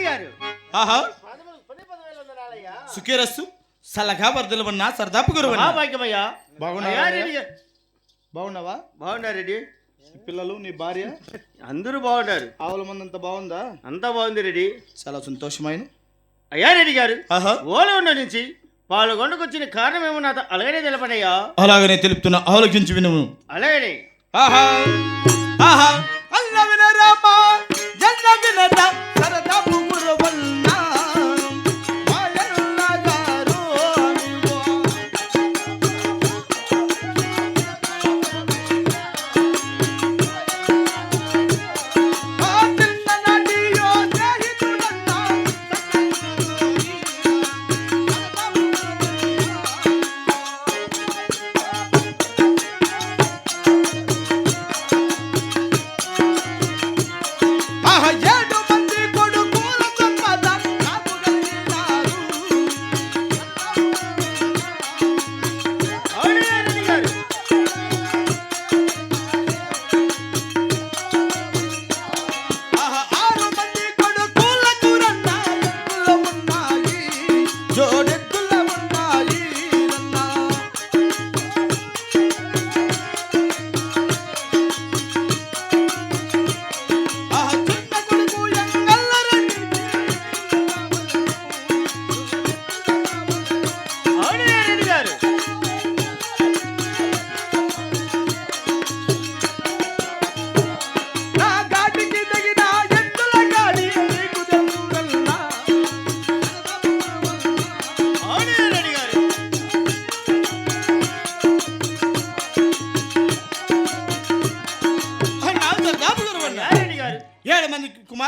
మంత్రి గారు. ఆహా. సుఖేరస్సు సలగా వర్ధలవన్న సరదాపు గురువు భాగ్యమయ్యా బాగున్నా బాగున్నావా? బాగున్నా రెడ్డి. పిల్లలు నీ భార్య? అందరూ బాగున్నారు. ఆవుల మంది అంత బాగుందా? అంతా బాగుంది రెడ్డి. చాలా సంతోషమైన. అయ్యా రెడ్డి గారు ఓలగొండ నుంచి పాలగొండకు వచ్చిన కారణం ఏమో నాతో అలాగనే తెలపడయ్యా అలాగనే తెలుపుతున్నా ఆలోచించి విను అలాగనే. ఆహా. ఆహా.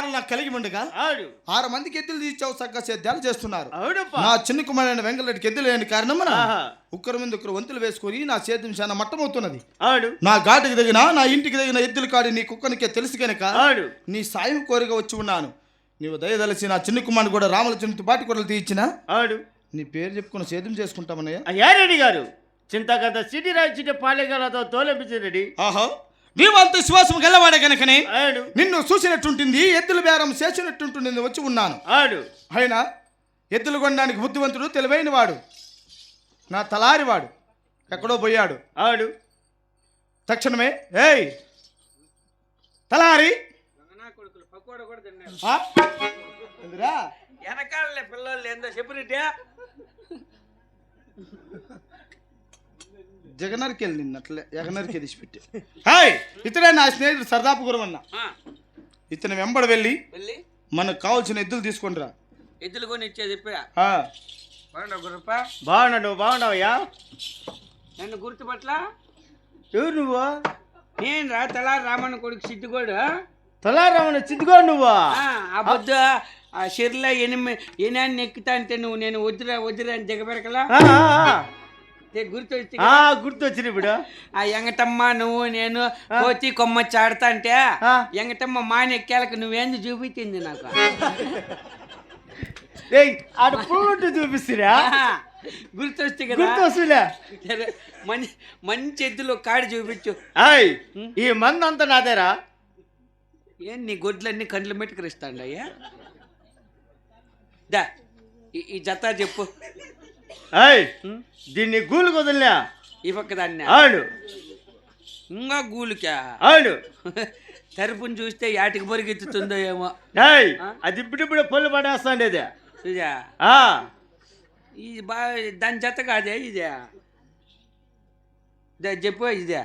కుమారులు నాకు కలిగి ఉండగా. ఆరు మందికి ఎద్దులు తీర్చావు చక్కగా సేద్యాలు చేస్తున్నారు. నా చిన్న కుమారుడైన వెంకటరెడ్డికి ఎద్దులు లేని కారణమున ఆహా. ఒక్కరి మీద ఒకరు వంతులు వేసుకొని నా సేద్యం చాలా మట్టమవుతున్నది. ఆడు. నా ఘాటుకి తగిన నా ఇంటికి తగిన ఎద్దుల కాడి నీ కుక్కనికే తెలుసు కనుక ఆడు. నీ సాయం కోరిక వచ్చి ఉన్నాను. నీవు దయదలసి నా చిన్న కుమారుడు కూడా రాముల చిన్న పాటి కూరలు తీయించిన ఆడు. నీ పేరు చెప్పుకుని సేద్యం చేసుకుంటామన్నయ్య. అయ్యా రెడ్డి గారు. చింతకంత సిటీ రాయించిన పాలెగాలతో తోలపించింది రెడ్డి. ఆహా. నీవు అంత విశ్వాసం గెలవాడే కనుకనే ఆడు. నిన్ను చూసినట్టుంటుంది ఎద్దుల బేరం చేసినట్టుంటుంది వచ్చి ఉన్నాను. ఆడు. అయినా ఎద్దులు కొనడానికి బుద్ధివంతుడు తెలివైన వాడు నా తలారివాడు ఎక్కడో పోయాడు. ఆడు. తక్షణమే ఏయ్ తలారి? వెనకాలే పిల్లలు ఏందో చెప్పినట్టే జగనరికి వెళ్ళి నిన్నట్లే జగనరికి తీసిపెట్టి హాయ్! ఇతడే నా స్నేహితుడు సరదాపు గురవన్న. ఆ, ఇతను వెంబడి వెళ్ళి వెళ్ళి? మనకు కావాల్సిన ఎద్దులు తీసుకుంటారా ఎద్దులు కొని ఇచ్చే చెప్పా ఆ, బాగుండవు గురప్ప? బాగున్నావు బాగున్నావయ్యా? నన్ను గుర్తుపట్ల ఎవరు నువ్వు? నేను రా తలారి రామన్న కొడుకు సిద్ధిగోడు తలారామని చిత్తుకో నువ్వు? ఆ, పొద్దు ఆ షిర్లా ఎనిమి ఎనాన్ని ఎక్కుతా అంటే నువ్వు నేను వద్దురా వద్దురా అని దిగబెరకలా ఆ, ఆ, ఆ. గుర్తు వచ్చి ఆ గుర్తొచ్చింది ఇప్పుడు. ఆ ఎంగటమ్మ నువ్వు నేను కోతి కొమ్మచ్చి ఆడతా అంటే. ఎంగటమ్మ మాని ఎక్కేలకు నువ్వేంది చూపించింది నాకు? ఏయ్ ఆడ చూపిస్తురా గుర్తొస్తే కదా? గుర్తొస్తులే మంచి మంచి ఎద్దులు కాడి చూపించు. ఆయ్ ఈ మంది అంతా నాదేరా ఏం నీ గొడ్లన్నీ కండ్ల మెట్టుకరిస్తాండి అయ్యా దా ఈ జత చెప్పు. దీన్ని గూలు కుదలే ఈ పక్క దాన్ని. ఆడు. ఇంకా గూలికా? ఆడు. తరపుని చూస్తే యాటికి పరిగెత్తుతుందో ఏమో. ఆ? అది ఇప్పుడిప్పుడే పొల్లు పడేస్తాండేది చూజా ఆ. ఇది బాగా దాని జత కాదే ఇదే? దా చెప్పు ఇదే.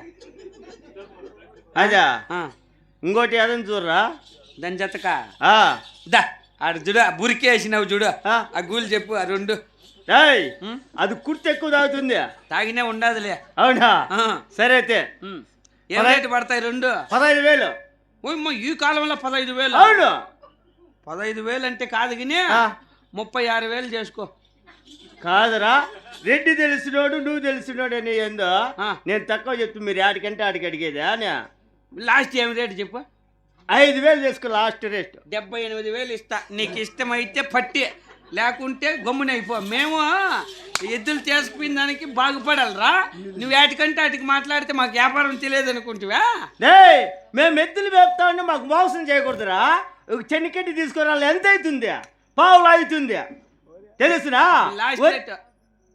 అదా? ఇంకోటి ఏదని చూడరా? దాని జతకా ఆ. దా ఆడ చూడు ఆ బురికి వేసినావు చూడు. ఆ గూలు చెప్పు ఆ రెండు. ఏయ్? అది కుర్తి ఎక్కువ తాగుతుంది. తాగినే ఉండదులే. అవునా? సరే అయితే. ఏం రేటు పడతాయి రెండు? పదహైదు వేలు. ఓయమ్మ ఈ కాలంలో పదహైదు వేలు. అవును. పదహైదు వేలు అంటే కాదు కానీ. ముప్పై ఆరు వేలు చేసుకో. కాదురా రెడ్డి తెలిసినోడు నువ్వు తెలిసినోడు అని ఏందో. నేను తక్కువ చెప్తు మీరు ఆడికంటే ఆడికి అడిగేదా లాస్ట్ ఏం రేటు చెప్పు? ఐదు వేలు చేసుకో లాస్ట్ రేట్. డెబ్బై ఎనిమిది వేలు ఇస్తా. నీకు ఇష్టమైతే పట్టి. లేకుంటే గమ్మునైపో మేము ఎద్దులు చేసుకున్న దానికి బాగుపడాలరా. నువ్వు ఏటికంటే అటుకి మాట్లాడితే మాకు వ్యాపారం తెలియదు అనుకుంటువా? డేయ్ మేము ఎద్దులు వేపుతా ఉంటే మాకు మోసం చేయకూడదురా. ఒక చెన్నికట్టి తీసుకురాలి ఎంత అవుతుంది? పావులు అవుతుంది. తెలుసునా? లాస్ట్ రేట్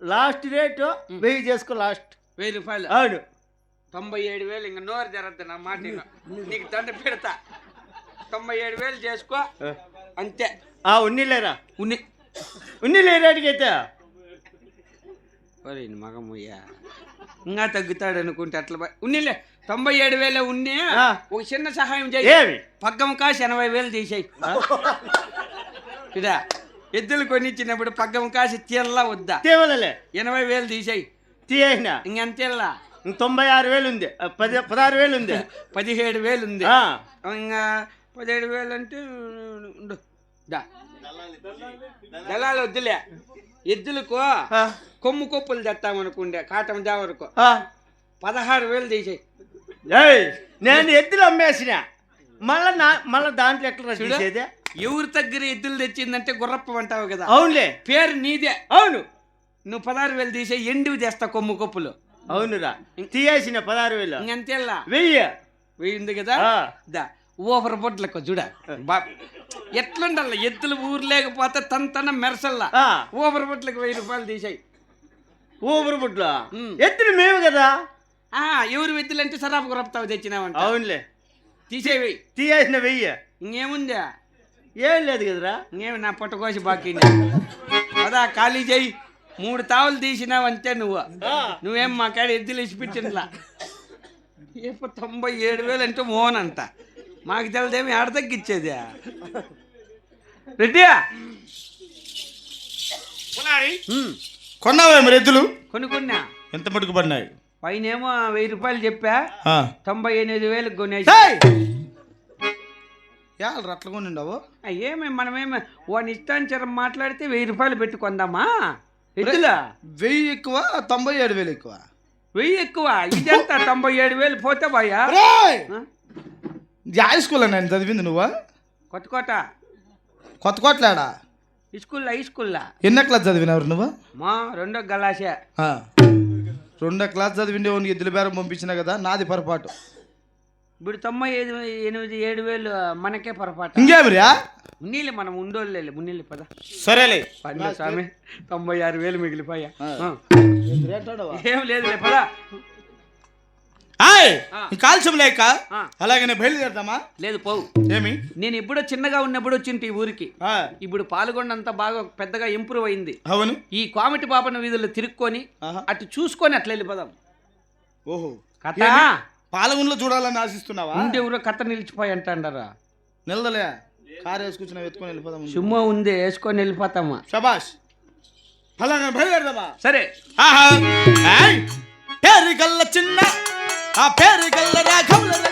లాస్ట్ రేటు వెయ్యి చేసుకో లాస్ట్ వెయ్యి రూపాయలు. అవును. తొంభై ఏడు వేలు ఇంకా నోరు జరద్దు నా మాట. నీకు దండ పెడతా. తొంభై ఏడు వేలు చేసుకో. అంతే. ఆ ఉన్నిలేరా? ఉన్ని ఉన్నిలే రేటుకి అయితే ఒరే మగమయ్యా ఇంకా తగ్గుతాడు అనుకుంటే అట్లా ఉన్నిలే తొంభై ఏడు వేలే ఉన్ని. ఒక చిన్న సహాయం చేయి. ఏమి? పగ్గం కాసి ఎనభై వేలు తీసేయి. ఇదా ఎద్దులు కొనిచ్చినప్పుడు పగ్గం కాసి తీరలా వద్దా? తేవలలే ఎనభై వేలు తీసేయి. తీయేసిన ఇంకెంతేలా? తొంభై ఆరు వేలు ఉంది. పది పదహారు వేలు ఉంది. పదిహేడు వేలు ఉంది. ఇంకా పదిహేడు వేలు అంటే ఉండు. దా. దళాలు వద్దులే. ఎద్దులకు కొమ్ము కొప్పులు తెస్తామనుకుండే కాటం దేవరకు ఆ. పదహారు వేలు తీసేయి. ఏయ్, నేను ఎద్దులు అమ్మేసిన. మళ్ళా నా మళ్ళా దాంట్లో ఎట్లా చూడు. తీసేదే? ఎవరి దగ్గర ఎద్దులు తెచ్చిందంటే గుర్రప్ప అంటావు కదా. అవునులే. పేరు నీదే. అవును. నువ్వు పదహారు వేలు తీసే ఎండివి తెస్తా కొమ్ము కొప్పులు. అవునురా. తీయేసిన పదహారు వేలు. ఇంకెంతేలా వెయ్యి. పోయింది కదా. దా ఓవర్ బొడ్లకు చూడ. బా ఎట్లుండాల ఎద్దులు ఊరు లేకపోతే తన తన మెరసల్లా. ఆ, ఓవర్ బొడ్లకు వెయ్యి రూపాయలు తీసాయి. ఊపిరి బుడ్ల ఉమ్. ఎత్తులు మేము కదా? ఆ ఎవరు ఎద్దులు అంటే సరాపు గురపుతావు తెచ్చినావంట. అవునులే. తీసేవి. తీయేసిన వెయ్యి. ఇంకేముందా? ఏం లేదు కదరా. ఇంకేమి నా పొట్ట కోసి బాకీ అదా ఖాళీ చేయి. మూడు తావులు తీసినావంతే నువ్వు. నువ్వేం మా కాడ ఎద్దులు ఇచ్చిపెట్టినలా ఏపో తొంభై ఏడు వేలు అంటే మోహన్ అంట మాకు తెలిదేమి ఆడ తగ్గిచ్చేది. రెడ్డి కొన్నావే మరి ఎద్దులు? కొనుక్కున్నా ఎంత మటుకు పడినాయి? పైన ఏమో వెయ్యి రూపాయలు చెప్పా. ఆ. తొంభై ఎనిమిది వేలకు కొనేసి. అట్లా కొనిండావు? ఏమి మనమేమి వాని ఇష్టానుసారం మాట్లాడితే వెయ్యి రూపాయలు పెట్టి కొందామా? ఎద్దులా? వెయ్యి ఎక్కువ తొంభై ఏడు వేలు ఎక్కువ. వెయ్యి ఎక్కువ. ఇదంతా? తొంభై ఏడు వేలు పోతే బాయా యా స్కూల్ నేను చదివింది నువ్వు? కొత్త కోట కొత్త కోట్లాడా? ఈ స్కూల్లో ఈ స్కూల్లో. ఎన్నో క్లాస్ చదివినవారు నువ్వు? మా రెండో గలాసే ఆ. రెండో క్లాస్ చదివిండే వానికి ఎద్దుల బేరం పంపించిన కదా నాది పొరపాటు. ఇప్పుడు తొంభై ఐదు ఎనిమిది ఏడు వేలు మనకే పొరపాటు. ఇంకేమిరా? మున్నీళ్ళు మనం ఉండోళ్ళు మున్నీళ్ళు పద. సరేలే. పర్లే స్వామి తొంభై ఆరు వేలు మిగిలిపోయా? ఏం లేదులే పద. కాల్చం లేక ఆ. అలాగే నేను బయలుదేరదామా? లేదు పోవు. ఏమి? నేను ఎప్పుడో చిన్నగా ఉన్నప్పుడు వచ్చింటి ఈ ఊరికి. ఇప్పుడు పాల్గొండంత బాగా పెద్దగా ఇంప్రూవ్ అయింది. అవును. ఈ కామిటి పాపన వీధులు తిరుక్కొని. అటు చూసుకొని అట్లా వెళ్ళిపోదాం. ఓహో. కథ? పాలగుండ్లో చూడాలని ఆశిస్తున్నావా? ఉండి ఎవరో కథ నిలిచిపోయి అంటాడారా. నిలదలే. కారు వేసుకొచ్చిన ఎత్తుకొని వెళ్ళిపోదాం. సుమ్మ ఉంది వేసుకొని వెళ్ళిపోతామా? శబాష్ అలాగే బయలుదేరదామా? సరే. ఆహా! ఆ పేరు గల్ల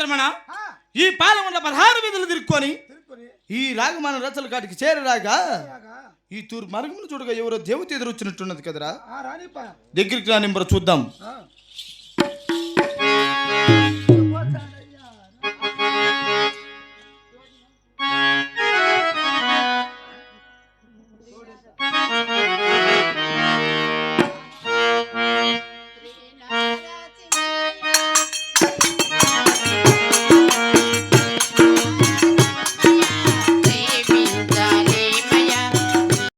మాట మాత్రమేనా ఈ పాలెం ఉన్న పదహారు వీధులు తిరుక్కొని ఈ రాగమాన రచ్చల కాటికి చేరరాగా ఈ తూర్పు మరుగుమును చూడగా ఎవరో దేవత ఎదురు వచ్చినట్టున్నది కదరా దగ్గరికి రానింబర చూద్దాం.